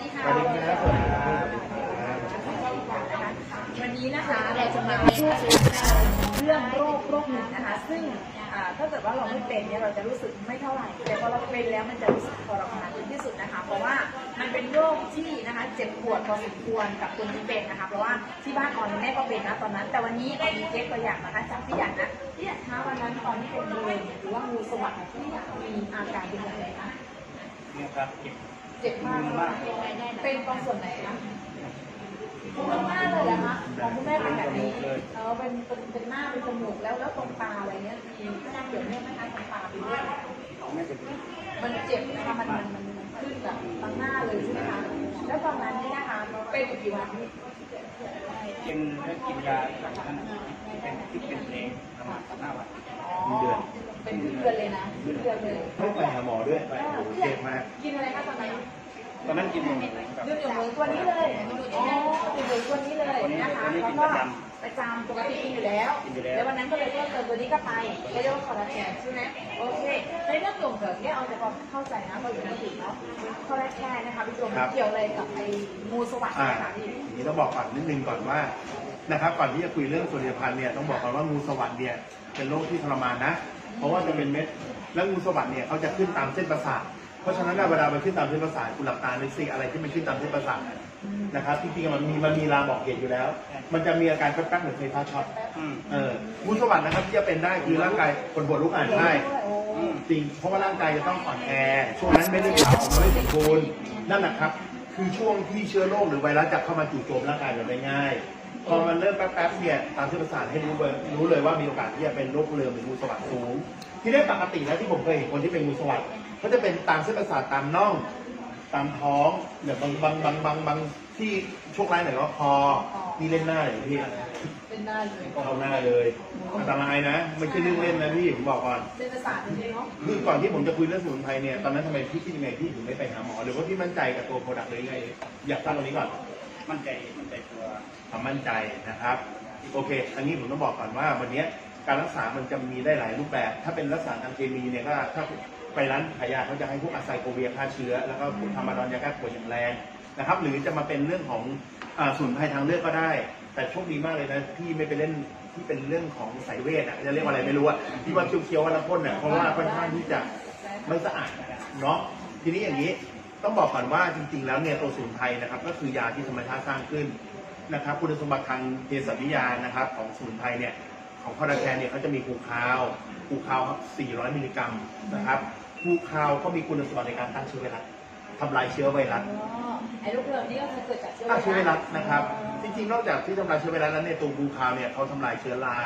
ดีค่ะสวัสดีครับสวัสดีครับวันนี้นะคะเราจะมาพูดคุยเรื่องโรคโรคหนึ่งนะคะ ซึ่งอ่าถ้าเกิดว่าเราไม่เป็นเนี่ยเราจะรู้สึกไม่เท่าไหร่แต่พอเราเป็นแล้วมันจะรู้สึกทรมานที่สุดนะคะ เพราะว่ามันเป็นโรคที่นะคะเจ็บปวดพอสมควรกับคนที่เป็นนะคะ เพราะว่าที่บ้านออนแม่ก็เป็นนะตอนนั้น แต่วันนี้ออนมีเคสตัวอย่างนะคะจากพี่หยันนะพี่หยันคะวันนั้นตอนที่เป็นมะเร็งหรือว่างูสวัสดิ์ที่มีอาการเป็นยังไงคะนี่ครับเก็บ เจ็บมากเลยนะเป็นตรงส่วนไหนคะคุณแม่เลยเหรอคะของคุณแม่เป็นแบบนี้เออเป็นเป็นเป็นหน้าเป็นจมูกแล้วแล้วตรงตาอะไรเนี้ยมีหน้าเกี่ยวเนื่องไหมคะตรงตาเป็นด้วยไม่เป็นมันเจ็บนะคะมันมันมันมันขึ้นแบบตั้งหน้าเลยใช่ไหมคะแล้วตอนนั้นเนี่ยนะคะเป็นอยู่กี่วันพี่กินแล้วกินยาจากท่านเป็นที่เป็นเพลงประมาณห้าวันอ๋อเป็นเดือนเลยนะเดือนเลยไม่ไปหาหมอ ด้วยไปโอ้โหเจ็บมากกินอะไรคะตอนนั้นตอนนั้นกินนมกับยืนอยู่มือตัวนี้เลยอ๋ออยู่มือตัวนี้เลยนะคะแล้วก็ประจปจำปกติกินอยู่แล้วกินอยู่แล้ว แล้ววันนั้นก็เลยเพิ่มเติมตัวนี้ก็ไปเรียกว่าคอลลาเจนใช่ไหมโอเคในเรื่องกลุ่มเถิดเนี่ยเอาแต่ความเข้าใจนะเราอยู่ในกลุ่มเนาะคอลลาเจนนะคะพี่โจมเกี่ยวอะไรกับไอ้งูสวัสดิ์อ่านะคะพี่ ทีนี้ต้องบอกก่อนนิดนึงก่อนว่า นะครับ ก่อนที่จะคุยเรื่องผลิตภัณฑ์เนี่ย ต้องบอกก่อนว่างูสวัสด์เนี่ย เป็นโรคที่ทรมานนะ เพราะว่าจะเป็นเม็ด แล้วงูสวัสด์เนี่ยเขาจะขึ้นตามเส้นประสาท เพราะฉะนั้นเวลามันขึ้นตามเส้นประสาทคุณหลับตาในสิอะไรที่มันขึ้นตามเส้นประสาทนะครับจริงๆมันมีมันมีลางบอกเหตุอยู่แล้ว มันจะมีอาการแป๊บๆเหมือนไฟฟ้าช็อตอืมเอองูสวัสด์นะครับที่จะเป็นได้คือร่างกายคนปวดลุกอ่านได้โอ้อืมจริง เพราะว่าร่างกายจะต้องอ่อนแอ ช่วงนั้นไม่ได้ขาวออกมาไม่สมบูรณ์นั่นแหละครับ คือช่วงที่เชื้อโรคหรือไวรัสจะเข้ามาจู่โจมร่างกายเราได้ง่าย พอมันเริ่มแป๊บๆเนี่ยตามที่ประสาทให้รู้เลยรู้เลยว่ามีโอกาสที่จะเป็นโรคเรื้อมหรืองูสวัสดสูง ที่ได้ปกติแล้วที่ผมเคยเห็นคนที่เป็นงูสวัสดเขาจะเป็นตามเส้นประสาทตามน่อง ตามท้องเนี่ยบางบางบางบางบางที่โชคร้ายหน่อยก็คอนี่เล่นหน้าเลยพี่เป็นได้เลยเข้าหน้าเลยอันตรายนะไม่ใช่เรื่องเล่นนะพี่ผมบอกก่อนเส้นประสาทจริงๆเนาะคือก่อนที่ผมจะคุยเรื่องสมุนไพรเนี่ยตอนนั้นทำไมพี่คิดยังไงพี่ถึงไม่ไปหาหมอหรือว่าพี่มั่นใจกับตัวโปรดักต์เลยยังไงอยากตั้งตรงนี้ก่อน มั่นใจมั่นใจตัวความมั่นใจนะครับ โอเค อันนี้ผมต้องบอกก่อนว่าวันนี้การรักษามันจะมีได้หลายรูปแบบ ถ้าเป็นรักษาทางเคมีเนี่ยก็ถ้าไปร้านขายยาเขาจะให้พวกอะไซโคเวียฆ่าเชื้อ แล้วก็ทำมาดอนยาแก้ปวดอย่างแรงนะครับ หรือจะมาเป็นเรื่องของอ่าสมุนไพรทางเลือกก็ได้ แต่โชคดีมากเลยนะพี่ไม่ไปเล่นที่เป็นเรื่องของสายเวทอะจะเรียกว่าอะไรไม่รู้อะที่ว่าเคี้ยวๆวันละพ่นอะเพราะว่าค่อนข้างที่จะไม่สะอาดเนาะทีนี้อย่างนี้ ต้องบอกก่อนว่าจริง ๆ แล้วเนี่ยตัวสมุนไพรนะครับ ก็คือยาที่ธรรมชาติสร้างขึ้นนะครับคุณสมบัติทางเภสัชวิทยานะครับ ของสมุนไพรเนี่ยของคอร์ดแคนเนี่ยเขาจะมีคูคาวคูคาว400 มิลลิกรัมนะครับคูคาวก็มีคุณสมบัติในการต้านเชื้อไวรัสทำลายเชื้อไวรัสอ๋อไอ้ลูกเรือนี่ก็คือเกิดจากเชื้อฆ่าเชื้อไวรัสนะครับ จริงๆ นอกจากที่ทำลายเชื้อไวรัสแล้วเนี่ยตัวคูคาวเนี่ยเขาทำลายเชื้อรา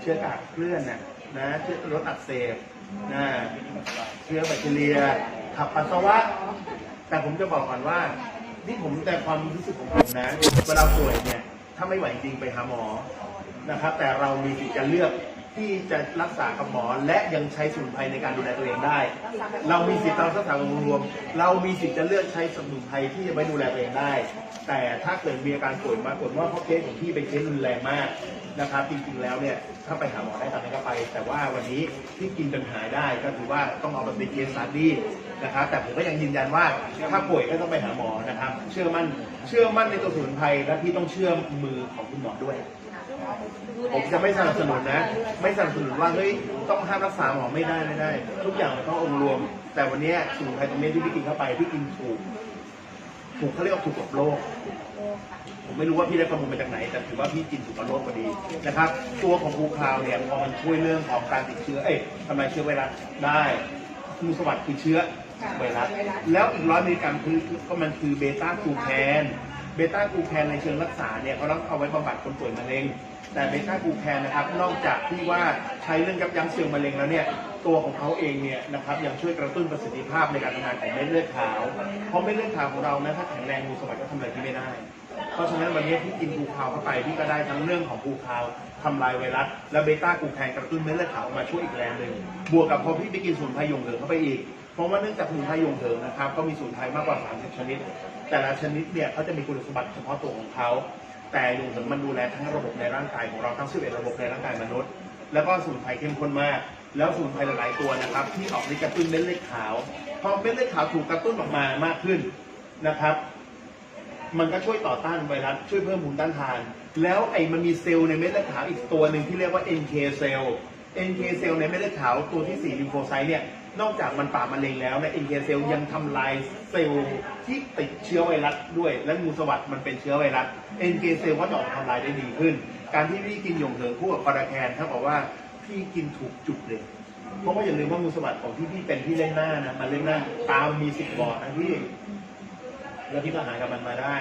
เชื้อกากเคลื่อนน่ะนะเชื้อรถอักเสบนะเชื้อแบคทีเรีย ขับปัสสาวะ แต่ผมจะบอกก่อนว่า นี่ผมแต่ความรู้สึกของผมนะ เวลาป่วยเนี่ย ถ้าไม่ไหวจริงไปหาหมอนะครับ แต่เรามีสิทธิ์จะเลือกที่จะรักษากับหมอ และยังใช้สมุนไพรในการดูแลตัวเองได้ เรามีสิทธิ์ตามสถานรวม เรามีสิทธิ์จะเลือกใช้สมุนไพรที่จะไว้ดูแลตัวเองได้ แต่ถ้าเกิดมีอาการป่วยมากฏว่าเพราะเคสของพี่เป็นเคสรุนแรงมากนะครับ จริงๆแล้วเนี่ยถ้าไปหาหมอได้ตามนั้นก็ไป แต่ว่าวันนี้ที่กินจนหายได้ก็ถือว่าต้องเอาไปเป็นเคสสตัดดี้ นะครับ แต่ผมก็ยังยืนยันว่าถ้าป่วยก็ต้องไปหาหมอนะครับ เชื่อมั่นเชื่อมั่นในตัวสมุนไพรและพี่ต้องเชื่อมือของคุณหมอด้วย ผมจะไม่สนับสนุนนะ ไม่สนับสนุนว่าเฮ้ยต้องห้ามรักษาหมอไม่ได้ไม่ได้ ทุกอย่างมันต้ององค์รวม แต่วันนี้สมุนไพรตรงนี้ที่พี่กินเข้าไปพี่กินถูกถูกเขาเรียกว่าถูกกับโรคผมไม่รู้ว่าพี่ได้ข้อมูลมาจากไหน แต่ถือว่าพี่กินถูกกับโรคพอดีนะครับ ตัวของภูคาวเนี่ยพอมันช่วยเรื่องของการติดเชื้อ เอ้ยทำลายเชื้อไวรัสได้งูสวัสดิ์คือเชื้อ ไวรัสแล้วอีกร้อยมิลลิกรัมคือคือก็มันคือเบต้ากลูแคนเบต้ากลูแคนในเชิงรักษาเนี่ยเขาต้องเอาไว้บำบัดคนป่วยมะเร็ง แต่เบต้ากลูแคนนะครับนอกจากที่ว่าใช้เรื่องยับยั้งเซลล์มะเร็งแล้วเนี่ยตัวของเขาเองเนี่ยนะครับยังช่วยกระตุ้นประสิทธิภาพในการทำงานของเม็ดเลือดขาว เพราะเม็ดเลือดขาวของเรานะถ้าแข็งแรงงูสวัสดิ์ก็ทำอะไรที่ไม่ได้ เพราะฉะนั้นวันนี้ที่กินภูคาวเข้าไปพี่ก็ได้ทั้งเรื่องของภูคาว ทำลายไวรัส และเบต้ากลูแคนกระตุ้นเม็ดเลือดขาวออกมาช่วยอีกแรงหนึ่งบวกกับพอพี่ไปกินสมุนไพรยงเหลืองเข้าไปอีก เพราะว่าเนื่องจากสมุนไพรยงเถิงนะครับก็มีสมุนไพรมากกว่า 30 ชนิด แต่ละชนิดเนี่ยเขาจะมีคุณสมบัติเฉพาะตัวของเขาแต่ยงเถิงมันดูแลทั้งระบบในร่างกายของเราทั้ง 11 ระบบในร่างกายมนุษย์ แล้วก็สมุนไพรเข้มข้นมาก แล้วสมุนไพรหลายๆตัวนะครับที่ออกฤทธิ์กระตุ้นเม็ดเลือดขาวพอเม็ดเลือดขาวถูกกระตุ้นออกมามากขึ้นนะครับ มันก็ช่วยต่อต้านไวรัสช่วยเพิ่มภูมิต้านทาน แล้วไอ้มันมีเซลล์ในเม็ดเลือดขาวอีกตัวหนึ่งที่เรียกว่า NK เซลล์ NK เซลล์ในเม็ดเลือดขาวตัวที่ 4 ลิมโฟไซต์เนี่ยนอกจากมันปราบมะเร็งแล้วนะ NK เซลล์ยังทำลายเซลล์ที่ติดเชื้อไวรัสด้วย และงูสวัสด์มันเป็นเชื้อไวรัส NK เซลล์ก็จะออกทำลายได้ดีขึ้น การที่พี่กินหยงเหิงคู่กับคอราแคนถ้าบอกว่าพี่กินถูกจุดเลยเพราะว่าอย่าลืมว่างูสวัสด์ของที่พี่เป็นที่เล่นหน้านะมันเล่นหน้าตามมีสิบบอร์ดนะพี่ แล้วพี่ก็หากับมันมาได้